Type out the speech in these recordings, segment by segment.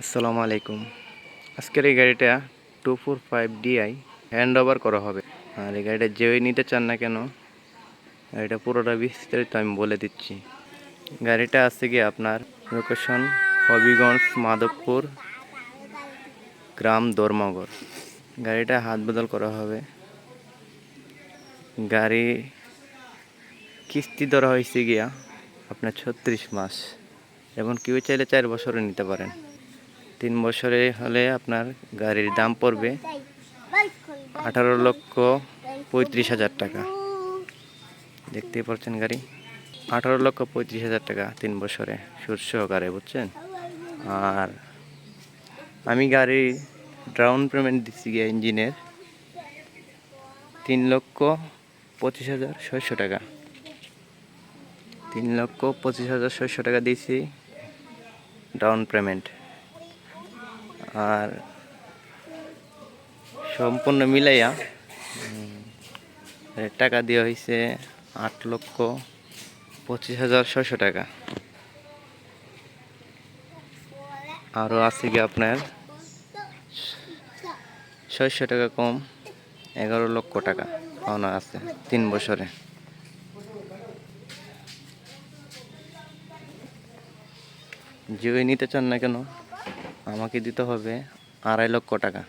আসসালামু আলাইকুম। আজকের এই গাড়িটা two four five DI hand over করা হবে। আর এই গাড়িটা যেই নিতে চান না কেন, গাড়িটা পুরোটা বিস্তারিত আমি বলে দিচ্ছি। গাড়িটা আছে গিয়ে আপনার লোকেশন হবিগঞ্জ, মাধবপুর, গ্রাম দর্মগর গাড়িটা হাত বদল করা হবে। গাড়ি কিস্তি ধরা হয়েছে গিয়া আপনার ছত্রিশ মাস। এবং কেউ চাইলে চার বছরে নিতে পারেন। তিন বছরে হলে আপনার গাড়ির দাম পড়বে আঠারো লক্ষ পঁয়ত্রিশ হাজার টাকা। দেখতেই পাচ্ছেন গাড়ি। আঠারো লক্ষ পঁয়ত্রিশ হাজার টাকা তিন বছরে। সুদ সহকারে বুঝছেন? আর আমি গাড়ির ডাউন পেমেন্ট দিচ্ছি গিয়ে ইঞ্জিনের। তিন লক্ষ পঁচিশ হাজার ছয়শো টাকা। তিন লক্ষ পঁচিশ হাজার ছয়শো টাকা দিয়েছি ডাউন পেমেন্ট। আর সম্পূর্ণ মিলাইয়া টাকা দেওয়া হয়েছে আট লক্ষ পঁচিশ হাজার ছয়শো টাকা। আরও আছে কি আপনার ছয়শো টাকা কম, এগারো লক্ষ টাকা পাওনা আছে তিন বছরে। যে নিতে চান না কেন আমাকে দিতে হবে আড়াই লক্ষ টাকা।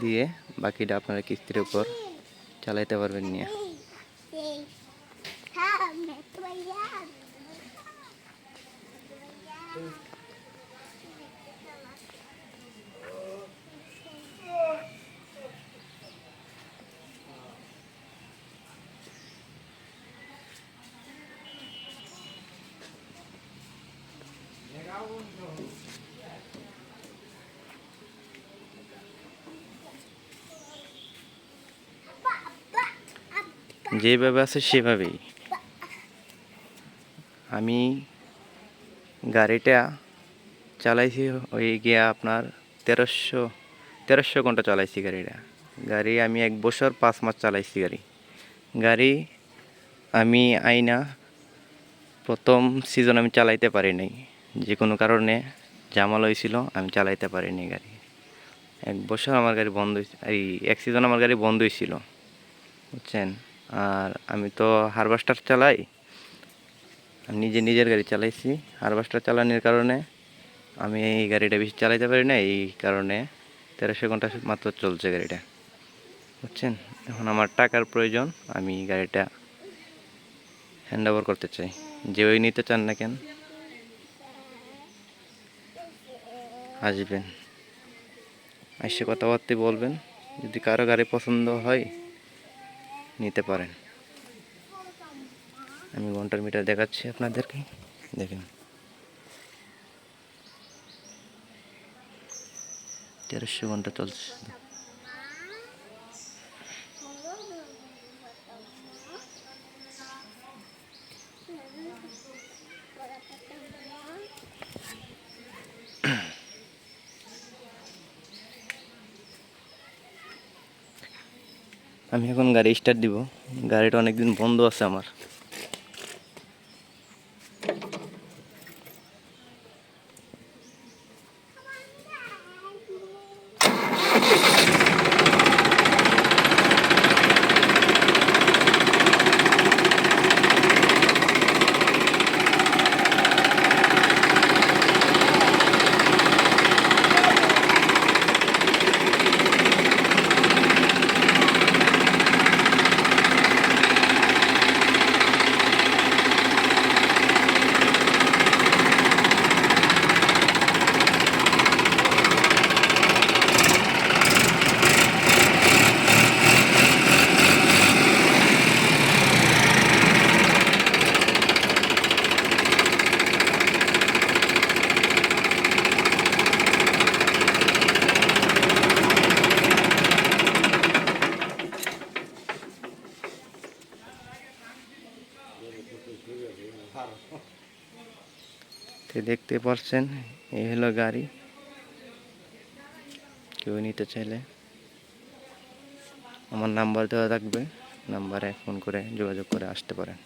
দিয়ে বাকিটা আপনারা কিস্তির উপর চালাইতে পারবেন নিয়ে। যেভাবে আছে সেভাবেই। আমি গাড়িটা চালাইছি, ওই গিয়া আপনার তেরোশো তেরোশো ঘণ্টা চালাইছি গাড়িটা। গাড়ি আমি এক বছর পাঁচ মাস চালাইছি গাড়ি। গাড়ি আমি আইনা প্রথম সিজন আমি চালাইতে পারি নাই। যে কোনো কারণে জামাল হয়েছিল, আমি চালাইতে পারিনি গাড়ি। এক বছর আমার গাড়ি বন্ধ এই এক সিজন আমার গাড়ি বন্ধ হয়েছিল বুঝছেন? আর আমি তো হারবাস্টার চালাই। নিজে নিজের গাড়ি চালাইছি। হারবাস্টার চালানোর কারণে আমি এই গাড়িটা বেশি চালাইতে পারি না এই কারণে তেরোশো ঘণ্টা মাত্র চলছে গাড়িটা। বুঝছেন? এখন আমার টাকার প্রয়োজন, আমি গাড়িটা হ্যান্ড ওভার করতে চাই। যে ওই নিতে চান না কেন? আসবেন। এসে কথাবার্তা বলবেন। যদি কারও গাড়ি পছন্দ হয় নিতে পারেন। আমি ঘণ্টার মিটার দেখাচ্ছি আপনাদেরকে। দেখেন। তেরোশো ঘণ্টা চলছে। আমি এখন গাড়ি স্টার্ট দিব। গাড়িটা অনেকদিন বন্ধ আছে আমার। তো দেখতে পাচ্ছেন এই হলো গাড়ি। কেউ নিতে চাইলে আমার নাম্বার দেওয়া থাকবে, নাম্বারে ফোন করে যোগাযোগ করে আসতে পারেন।